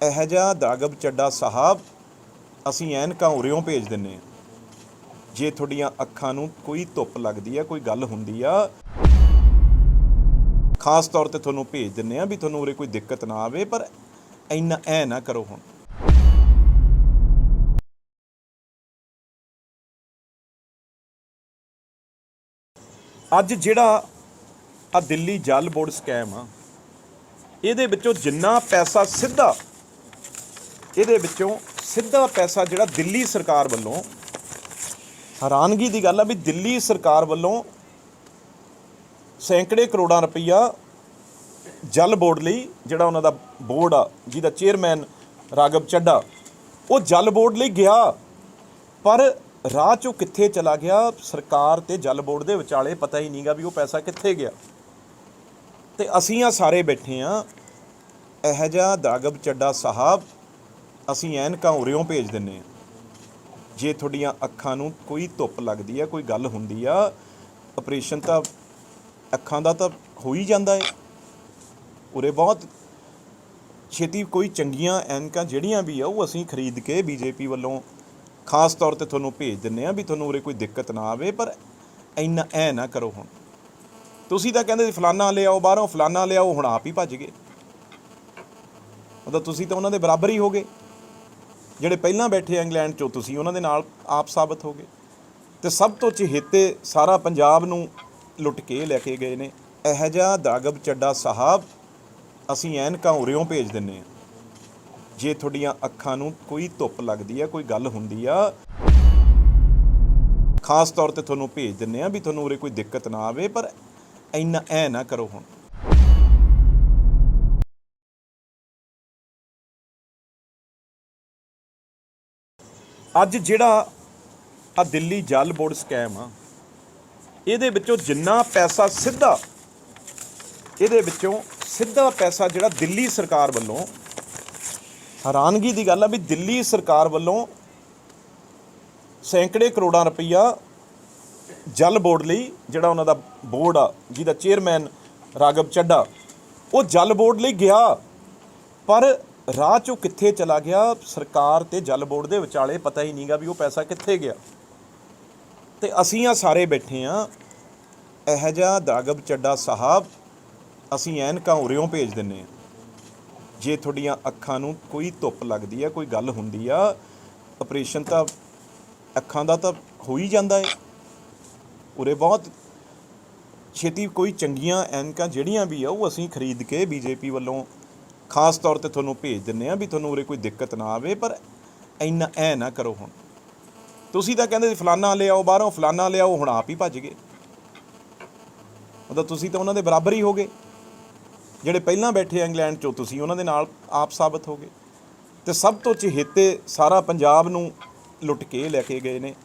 ਇਹ ਜਿਹਾ ਦਾਗਬ ਚੱਡਾ ਸਾਹਿਬ ਅਸੀਂ ਐਨਕਾਂ ਉਰਿਓਂ ਭੇਜ ਦਿੰਨੇ ਆ ਜੇ ਤੁਹਾਡੀਆਂ ਅੱਖਾਂ ਨੂੰ ਕੋਈ ਧੁੱਪ ਲੱਗਦੀ ਆ, ਕੋਈ ਗੱਲ ਹੁੰਦੀ ਆ, ਖਾਸ ਤੌਰ ਤੇ ਤੁਹਾਨੂੰ ਭੇਜ ਦਿੰਨੇ ਆ ਵੀ ਤੁਹਾਨੂੰ ਉਰੇ ਕੋਈ ਦਿੱਕਤ ਨਾ ਆਵੇ, ਪਰ ਇੰਨਾ ਐ ਨਾ ਕਰੋ ਹੁਣ। ਅੱਜ ਜਿਹੜਾ ਆ ਦਿੱਲੀ ਜਲ ਬੋਰਡ ਸਕੈਮ ਆ, ਇਹਦੇ ਵਿੱਚੋਂ ਜਿੰਨਾ ਪੈਸਾ ਸਿੱਧਾ ਇਹਦੇ ਵਿੱਚੋਂ ਸਿੱਧਾ ਪੈਸਾ ਜਿਹੜਾ ਦਿੱਲੀ ਸਰਕਾਰ ਵੱਲੋਂ, ਹੈਰਾਨਗੀ ਦੀ ਗੱਲ ਆ ਵੀ ਦਿੱਲੀ ਸਰਕਾਰ ਵੱਲੋਂ ਸੈਂਕੜੇ ਕਰੋੜਾਂ ਰੁਪਈਆ ਜਲ ਬੋਰਡ ਲਈ, ਜਿਹੜਾ ਉਹਨਾਂ ਦਾ ਬੋਰਡ ਆ, ਜਿਹਦਾ ਚੇਅਰਮੈਨ ਰਾਗਵ ਚੱਡਾ ਉਹ ਜਲ ਬੋਰਡ ਲਈ ਗਿਆ। ਪਰ ਰਾਹ ਚੋਂ ਕਿੱਥੇ ਚਲਾ ਗਿਆ? ਸਰਕਾਰ ਤੇ ਜਲ ਬੋਰਡ ਦੇ ਵਿਚਾਲੇ ਪਤਾ ਹੀ ਨਹੀਂਗਾ ਵੀ ਉਹ ਪੈਸਾ ਕਿੱਥੇ ਗਿਆ। ਤੇ ਅਸੀਂ ਆ ਸਾਰੇ ਬੈਠੇ ਆ, ਇਹੋ ਜਿਹਾ ਦਾਗਬ ਚੱਡਾ ਸਾਹਿਬ ਅਸੀਂ ਐਨਕਾਂ ਉਰਿਓਂ ਭੇਜ ਦਿੰਨੇ ਆ ਜੇ ਤੁਹਾਡੀਆਂ ਅੱਖਾਂ ਨੂੰ ਕੋਈ ਧੁੱਪ ਲੱਗਦੀ ਆ, ਕੋਈ ਗੱਲ ਹੁੰਦੀ ਆ ਆਪਰੇਸ਼ਨ ਤਾਂ ਅੱਖਾਂ ਦਾ ਤਾਂ ਹੋ ਹੀ ਜਾਂਦਾ ਏ। ਉਰੇ ਬਹੁਤ ਛੇਤੀ ਕੋਈ ਚੰਗੀਆਂ ਐਨਕਾਂ ਜਿਹੜੀਆਂ ਵੀ ਆ, ਉਹ ਅਸੀਂ ਖਰੀਦ ਕੇ ਬੀਜੇਪੀ ਵੱਲੋਂ ਖਾਸ ਤੌਰ ਤੇ ਤੁਹਾਨੂੰ ਭੇਜ ਦਿੰਨੇ ਆ ਵੀ ਤੁਹਾਨੂੰ ਉਰੇ ਕੋਈ ਦਿੱਕਤ ਨਾ ਆਵੇ, ਪਰ ਇੰਨਾ ਐ ਨਾ ਕਰੋ ਹੁਣ। ਤੁਸੀਂ ਤਾਂ ਕਹਿੰਦੇ ਫਲਾਨਾ ਲਿਆਓ, ਬਾਹਰੋਂ ਫਲਾਨਾ ਲਿਆਓ, ਹੁਣ ਆਪ ਹੀ ਭੱਜ ਗਏ। ਮਤਲਬ ਤੁਸੀਂ ਤਾਂ ਉਹਨਾਂ ਦੇ ਬਰਾਬਰ ਹੀ ਹੋ ਗਏ। ਜਿਹੜੇ ਪਹਿਲਾਂ ਬੈਠੇ ਆ ਇੰਗਲੈਂਡ ਚੋਂ ਤੁਸੀਂ, ਉਹਨਾਂ ਦੇ ਨਾਲ ਆਪ ਸਾਬਤ ਹੋ ਗਏ। ਤੇ ਸਭ ਤੋਂ ਚਹੇਤੇ ਸਾਰਾ ਪੰਜਾਬ ਨੂੰ ਲੁੱਟ ਕੇ ਲੈ ਕੇ ਗਏ ਨੇ। ਇਹ ਜਿਹਾ ਦਾਗਬ ਚੱਡਾ ਸਾਹਿਬ ਅਸੀਂ ਐਨਕਾਂ ਉਰਿਓਂ ਭੇਜ ਦਿੰਨੇ ਆ ਜੇ ਤੁਹਾਡੀਆਂ ਅੱਖਾਂ ਨੂੰ ਕੋਈ ਧੁੱਪ ਲੱਗਦੀ ਆ, ਕੋਈ ਗੱਲ ਹੁੰਦੀ ਆ, ਖਾਸ ਤੌਰ ਤੇ ਤੁਹਾਨੂੰ ਭੇਜ ਦਿੰਨੇ ਆ ਵੀ ਤੁਹਾਨੂੰ ਉਰੇ ਕੋਈ ਦਿੱਕਤ ਨਾ ਆਵੇ, ਪਰ ਇੰਨਾ ਐ ਨਾ ਕਰੋ ਹੁਣ। ਅੱਜ ਜਿਹੜਾ ਆ ਦਿੱਲੀ ਜਲ ਬੋਰਡ ਸਕੈਮ ਆ, ਇਹਦੇ ਵਿੱਚੋਂ ਜਿੰਨਾ ਪੈਸਾ ਸਿੱਧਾ, ਇਹਦੇ ਵਿੱਚੋਂ ਸਿੱਧਾ ਪੈਸਾ ਜਿਹੜਾ ਦਿੱਲੀ ਸਰਕਾਰ ਵੱਲੋਂ, ਹੈਰਾਨਗੀ ਦੀ ਗੱਲ ਆ ਵੀ ਦਿੱਲੀ ਸਰਕਾਰ ਵੱਲੋਂ ਸੈਂਕੜੇ ਕਰੋੜਾਂ ਰੁਪਈਆ ਜਲ ਬੋਰਡ ਲਈ ਜਿਹੜਾ ਉਹਨਾਂ ਦਾ ਬੋਰਡ ਆ, ਜਿਹਦਾ ਚੇਅਰਮੈਨ ਰਾਗਵ ਚੱਡਾ ਉਹ ਜਲ ਬੋਰਡ ਲਈ ਗਿਆ। ਪਰ ਰਾਹ ਚੋਂ ਕਿੱਥੇ ਚਲਾ ਗਿਆ? ਸਰਕਾਰ ਤੇ ਜਲ ਬੋਰਡ ਦੇ ਵਿਚਾਲੇ ਪਤਾ ਹੀ ਨਹੀਂਗਾ ਵੀ ਉਹ ਪੈਸਾ ਕਿੱਥੇ ਗਿਆ। ਤੇ ਅਸੀਂ ਆ ਸਾਰੇ ਬੈਠੇ ਆ। ਇਹ ਜਿਹਾ ਦਾਗਬ ਚੱਡਾ ਸਾਹਿਬ, ਅਸੀਂ ਐਨਕਾਂ ਉਰਿਓਂ ਭੇਜ ਦਿੰਨੇ ਆ। ਜੇ ਤੁਹਾਡੀਆਂ ਅੱਖਾਂ ਨੂੰ ਕੋਈ ਧੁੱਪ ਲੱਗਦੀ ਆ, ਕੋਈ ਗੱਲ ਹੁੰਦੀ ਆ ਆਪਰੇਸ਼ਨ ਤਾਂ ਅੱਖਾਂ ਦਾ ਤਾਂ ਹੋ ਹੀ ਜਾਂਦਾ ਏ। ਉਰੇ ਬਹੁਤ ਛੇਤੀ ਕੋਈ ਚੰਗੀਆਂ ਐਨਕਾਂ ਜਿਹੜੀਆਂ ਵੀ ਆ, ਉਹ ਅਸੀਂ ਖਰੀਦ ਕੇ ਬੀਜੇਪੀ ਵੱਲੋਂ ਖਾਸ ਤੌਰ ਤੇ ਤੁਹਾਨੂੰ ਭੇਜ ਦਿੰਨੇ ਆ ਵੀ ਤੁਹਾਨੂੰ ਉਰੇ ਕੋਈ ਦਿੱਕਤ ਨਾ ਆਵੇ, ਪਰ ਇੰਨਾ ਐ ਨਾ ਕਰੋ ਹੁਣ। ਤੁਸੀਂ ਤਾਂ ਕਹਿੰਦੇ ਸੀ, ਫਲਾਨਾ ਲਿਆਓ ਬਾਹਰੋਂ, ਫਲਾਨਾ ਲਿਆਓ ਹੁਣ ਆਪ ਹੀ ਭੱਜ ਗਏ। ਮਤਲਬ ਤੁਸੀਂ ਤਾਂ ਉਹਨਾਂ ਦੇ ਬਰਾਬਰ ਹੀ ਹੋ ਗਏ ਜਿਹੜੇ ਪਹਿਲਾਂ ਬੈਠੇ ਇੰਗਲੈਂਡ ਚੋਂ, ਤੁਸੀਂ ਉਹਨਾਂ ਦੇ ਨਾਲ ਆਪ ਸਾਬਤ ਹੋ ਗਏ ਤੇ ਸਭ ਤੋਂ ਚਹੇਤੇ ਸਾਰਾ ਪੰਜਾਬ ਨੂੰ ਲੁੱਟ ਕੇ ਲੈ ਕੇ ਗਏ ਨੇ।